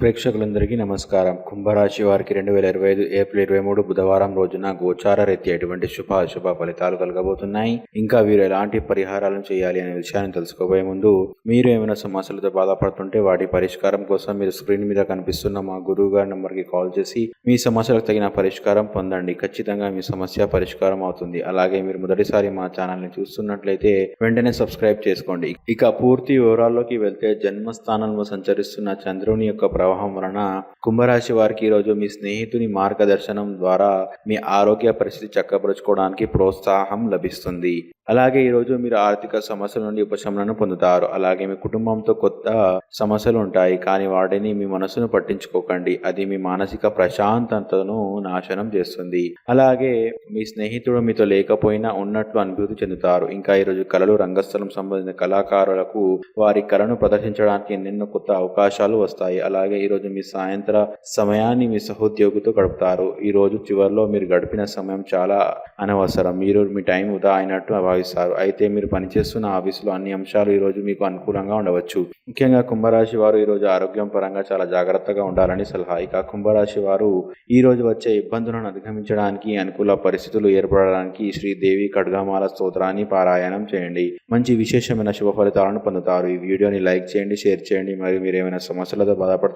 ప్రేక్షకులందరికీ నమస్కారం. కుంభరాశి వారికి రెండు వేల ఇరవై ఐదు ఏప్రిల్ ఇరవై మూడు బుధవారం రోజున గోచార రీతి ఎటువంటి శుభ అశుభ ఫలితాలు కలగబోతున్నాయి. ఇంకా వీరు ఎలాంటి పరిహారాలను చేయాలి అనే విషయాన్ని తెలుసుకోబోయే ముందు మీరు ఏమైనా సమస్యలతో బాధపడుతుంటే వాటి పరిష్కారం కోసం మీరు స్క్రీన్ మీద కనిపిస్తున్న మా గురువు గారి నంబర్కి కాల్ చేసి మీ సమస్యలకు తగిన పరిష్కారం పొందండి. ఖచ్చితంగా మీ సమస్య పరిష్కారం అవుతుంది. అలాగే మీరు మొదటిసారి మా ఛానల్ని చూస్తున్నట్లయితే వెంటనే సబ్స్క్రైబ్ చేసుకోండి. ఇక పూర్తి వివరాల్లోకి వెళ్తే జన్మస్థానంలో సంచరిస్తున్న చంద్రుని యొక్క ప్రవాహం వలన కుంభరాశి వారికి ఈరోజు మీ స్నేహితుని మార్గదర్శనం ద్వారా మీ ఆరోగ్య పరిస్థితి చక్కపరుచుకోవడానికి ప్రోత్సాహం లభిస్తుంది. అలాగే ఈరోజు మీరు ఆర్థిక సమస్యల నుండి ఉపశమనం పొందుతారు. అలాగే మీ కుటుంబంతో కొత్త సమస్యలు ఉంటాయి. కానీ వాటిని మీ మనసును పట్టించుకోకండి. అది మీ మానసిక ప్రశాంతతను నాశనం చేస్తుంది. అలాగే మీ స్నేహితుడు మీతో లేకపోయినా ఉన్నట్లు అనుభూతి చెందుతారు. ఇంకా ఈరోజు కళలు రంగస్థలం సంబంధించిన కళాకారులకు వారి కళను ప్రదర్శించడానికి ఎన్నెన్నో కొత్త అవకాశాలు వస్తాయి. అలాగే ఈరోజు మీ సాయంత్ర సమయాన్ని మీ సహోద్యోగితో గడుపుతారు. ఈ రోజు చివరిలో మీరు గడిపిన సమయం చాలా అనవసరం. మీరు మీ టైం వృధా అయినట్టు భావిస్తారు. అయితే మీరు పనిచేస్తున్న ఆఫీసులో అన్ని అంశాలు ఈ రోజు మీకు అనుకూలంగా ఉండవచ్చు. ముఖ్యంగా కుంభరాశి వారు ఈ రోజు ఆరోగ్యం పరంగా చాలా జాగ్రత్తగా ఉండాలని సలహా. ఇక కుంభరాశి వారు ఈ రోజు వచ్చే ఇబ్బందులను అధిగమించడానికి అనుకూల పరిస్థితులు ఏర్పడడానికి శ్రీదేవి ఖడ్గమాల స్తోత్రాన్ని పారాయణం చేయండి. మంచి విశేషమైన శుభ ఫలితాలను పొందుతారు. ఈ వీడియోని లైక్ చేయండి షేర్ చేయండి. మరియు మీరు ఏమైనా సమస్యలతో